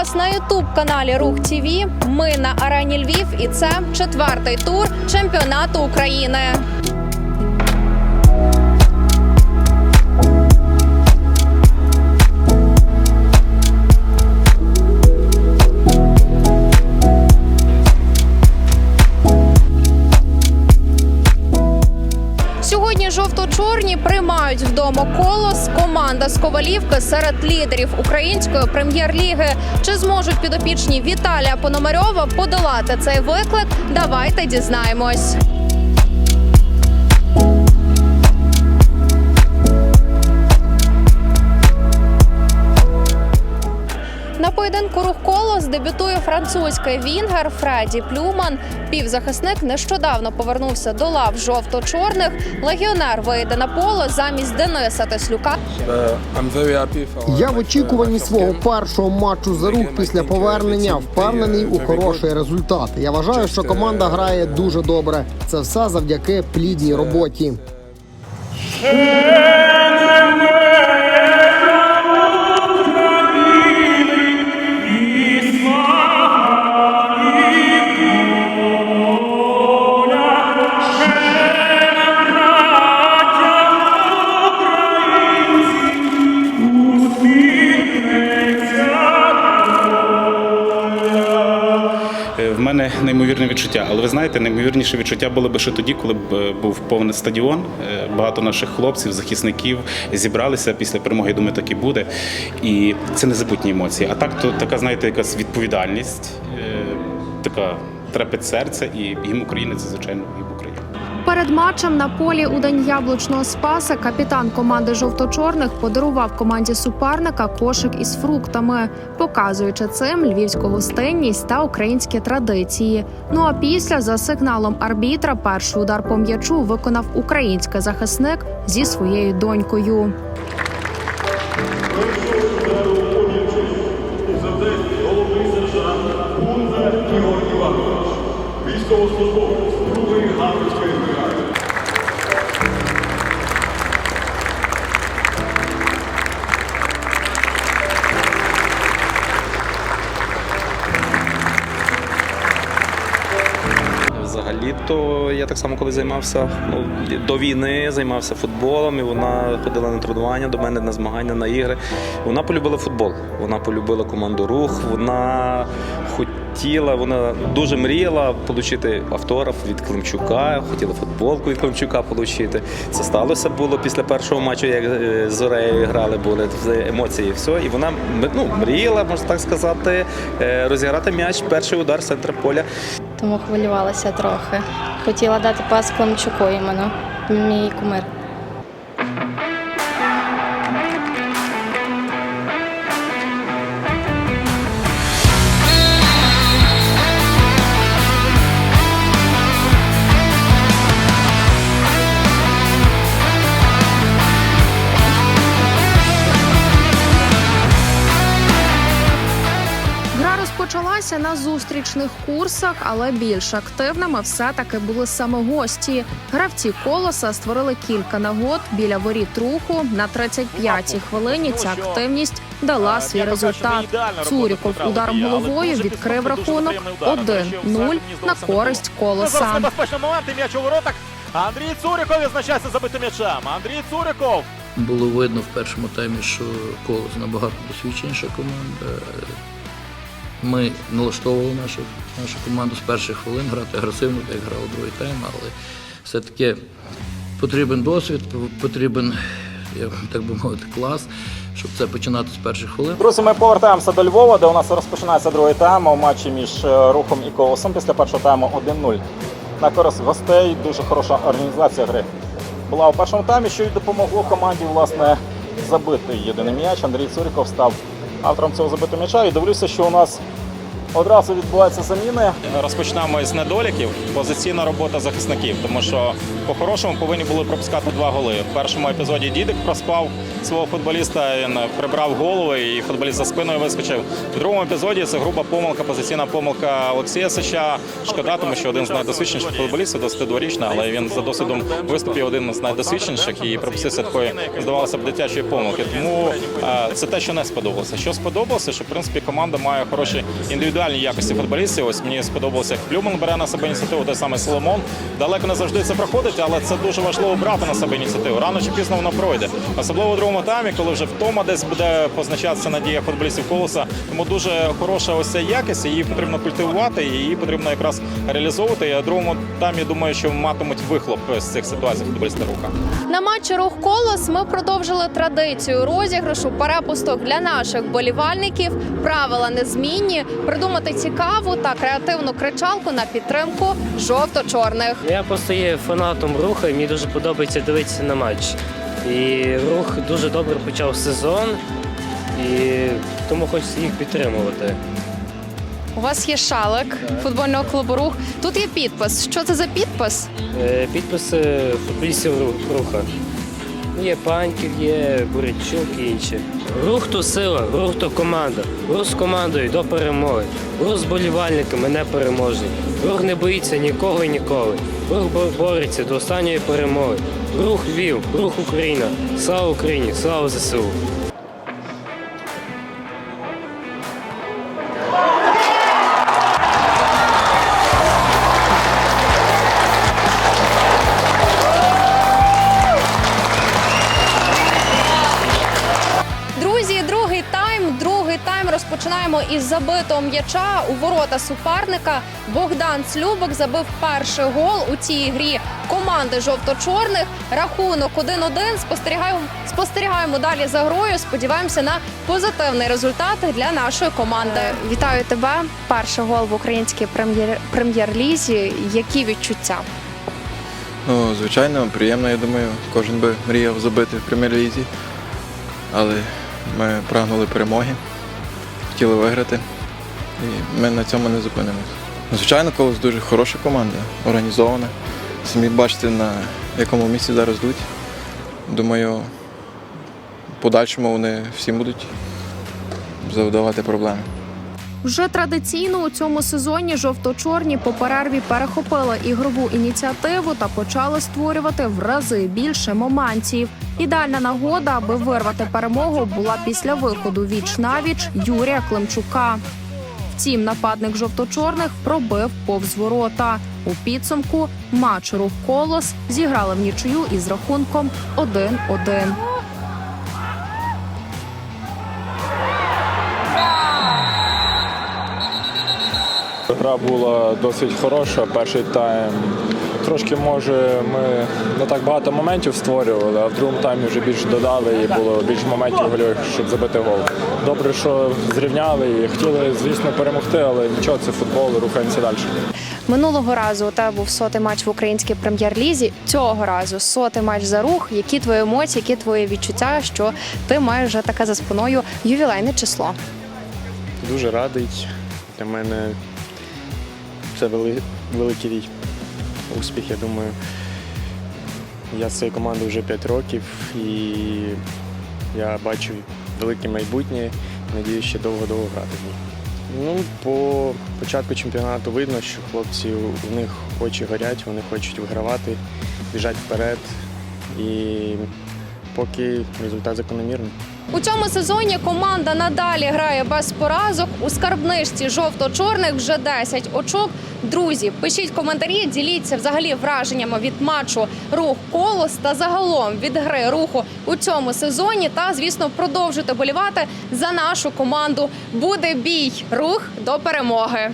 вас на ютуб каналі Рух ТІВІ. Ми на арені Львів, і це четвертий тур чемпіонату України. Сьогодні жовто-чорні приймають вдома колос. Команда з Ковалівки серед лідерів української прем'єр-ліги. Чи зможуть підопічні Віталія Пономарьова подолати цей виклик? Давайте дізнаємось. На поєдинку рух колос дебютує французький вінгер Фредді Плюман. Півзахисник нещодавно повернувся до лав жовто-чорних. Легіонер вийде на поле замість Дениса Теслюка. Я в очікуванні свого першого матчу за рух після повернення впевнений у хороший результат. Я вважаю, що команда грає дуже добре. Це все завдяки плідній роботі. Мене неймовірне відчуття, але ви знаєте, неймовірніше відчуття було б ще тоді, коли б е, був повний стадіон. Е, Багато наших хлопців, захисників зібралися після перемоги. Думаю, так і буде. І це незабутні емоції. А так, то така, знаєте, якась відповідальність, е, така трепет серця, і гімн України це звичайно гімн України. Перед матчем на полі у день яблучного спаса капітан команди жовто-чорних подарував команді суперника кошик із фруктами, показуючи цим львівську гостинність та українські традиції. Ну а після за сигналом арбітра перший удар по м'ячу виконав український захисник зі своєю донькою. Я так само, коли займався ну, до війни, займався футболом, і вона ходила на тренування до мене на змагання, на ігри. Вона полюбила футбол, вона полюбила команду рух, вона хотіла, вона дуже мріяла отримати автограф від Климчука, хотіла футболку від Климчука отримати. Це сталося було після першого матчу, як е, з Зорею грали, були емоції, і все. І вона ну, мріяла, можна так сказати, е, розіграти м'яч, перший удар з центра поля. Тому хвилювалася трохи. Хотіла дати пас Климчуку іменно, мій кумир. На курсах, але більш активними все-таки були саме гості. Гравці колоса створили кілька нагод біля воріт руху. На 35-й хвилині ця активність дала свій результат. Цуріков ударом головою відкрив рахунок 1-0 на користь колоса. небезпечний момент і м'яч у воротах. Андрій Цуриков відзначається забитим м'ячем. Андрій Цуриков. Було видно в першому таймі, що Колос набагато досвідченіша команда. Ми налаштовували нашу, нашу команду з перших хвилин грати агресивно, як грали другий тайм, але все-таки потрібен досвід, потрібен, так би мовити, клас, щоб це починати з перших хвилин. Друзі, ми повертаємося до Львова, де у нас розпочинається другий тайм у матчі між е, рухом і колосом після першого тайму 1-0. На користь гостей дуже хороша організація гри. Була у першому таймі, що й допомогло команді власне забити єдиний м'яч. Андрій Цуріков став автором цього забитого м'яча. І дивлюся, що у нас Одразу відбуваються заміни. Розпочнемо з недоліків. Позиційна робота захисників, тому що по-хорошому повинні були пропускати два голи. В першому епізоді Дідик проспав свого футболіста. Він прибрав голову і футболіст за спиною вискочив. В другому епізоді це груба помилка, позиційна помилка Олексія Сича. Шкода, тому що один з найдосвідченіших футболістів, 22-річний, але він за досвідом виступів один з найдосвідченіших і пропустився такої, здавалося б, дитячої помилки. Тому е, це те, що не сподобалося. Що сподобалося, що в принципі команда має хороші індивідуальні якості футболістів. Ось мені сподобалося, як Плюман бере на себе ініціативу, той самий Соломон. Далеко не завжди це проходить, але це дуже важливо брати на себе ініціативу. Рано чи пізно воно пройде. Особливо в другому таймі, коли вже втома десь буде позначатися надія футболістів колоса. Тому дуже хороша ось ця якість. Її потрібно культивувати, її потрібно якраз реалізовувати. Я в другому таймі думаю, що матимуть вихлоп з цих ситуацій футболісти рука. На матчі рух колос ми продовжили традицію розіграшу перепусток для наших болівальників. Правила незмінні. Придумати цікаву та креативну кричалку на підтримку жовто-чорних. Я просто є фанатом руху, і мені дуже подобається дивитися на матч. І рух дуже добре почав сезон, і тому хочеться їх підтримувати. У вас є шалик футбольного клубу рух. Тут є підпис. Що це за підпис? Е, Підписи футболістів руха. Є паньків, є бурячук і інші. Рух то сила, рух то команда. Рух з командою до перемоги. Рух з болівальниками непереможний. Рух не боїться нікого і ніколи. Рух бореться до останньої перемоги. Рух Львів, рух Україна. Слава Україні, слава ЗСУ. Із забитого м'яча у ворота суперника. Богдан Слюбик забив перший гол у цій грі команди жовто-чорних. Рахунок 1-1. Спостерігаємо, спостерігаємо далі за грою. Сподіваємося на позитивний результат для нашої команди. Вітаю тебе. Перший гол в українській прем'єр- прем'єр-лізі. Які відчуття? Ну, звичайно, приємно, я думаю. Кожен би мріяв забити в прем'єр-лізі. Але ми прагнули перемоги, хотіли виграти. І ми на цьому не зупинимося. Звичайно, колос дуже хороша команда, організована. Самі бачите, на якому місці зараз йдуть. Думаю, в подальшому вони всім будуть завдавати проблеми. Вже традиційно у цьому сезоні жовто-чорні по перерві перехопили ігрову ініціативу та почали створювати в рази більше моментів. Ідеальна нагода, аби вирвати перемогу, була після виходу віч навіч Юрія Климчука. Втім, нападник жовто-чорних пробив повз ворота. У підсумку матч рух колос зіграли в нічию із рахунком 1-1. Гра була досить хороша. Перший тайм. Трошки, може, ми не так багато моментів створювали, а в другому таймі вже більше додали і було більше моментів гольових, щоб забити гол. Добре, що зрівняли і хотіли, звісно, перемогти, але нічого, це футбол, рухаємося далі. Минулого разу у тебе був сотий матч в українській прем'єр-лізі. Цього разу сотий матч за рух. Які твої емоції, які твої відчуття, що ти маєш вже таке за спиною ювілейне число? Дуже радий. Для мене це вели- великий успіх, я думаю. Я з цією командою вже 5 років і я бачу велике майбутнє. Надіюсь, ще довго-довго грати ній. Ну, по початку чемпіонату видно, що хлопці у них очі горять, вони хочуть вигравати, біжать вперед. І поки результат закономірний. У цьому сезоні команда надалі грає без поразок. У скарбничці жовто-чорних вже 10 очок. Друзі, пишіть коментарі, діліться взагалі враженнями від матчу рух колос та загалом від гри руху у цьому сезоні. Та звісно, продовжуйте болівати за нашу команду. Буде бій рух до перемоги.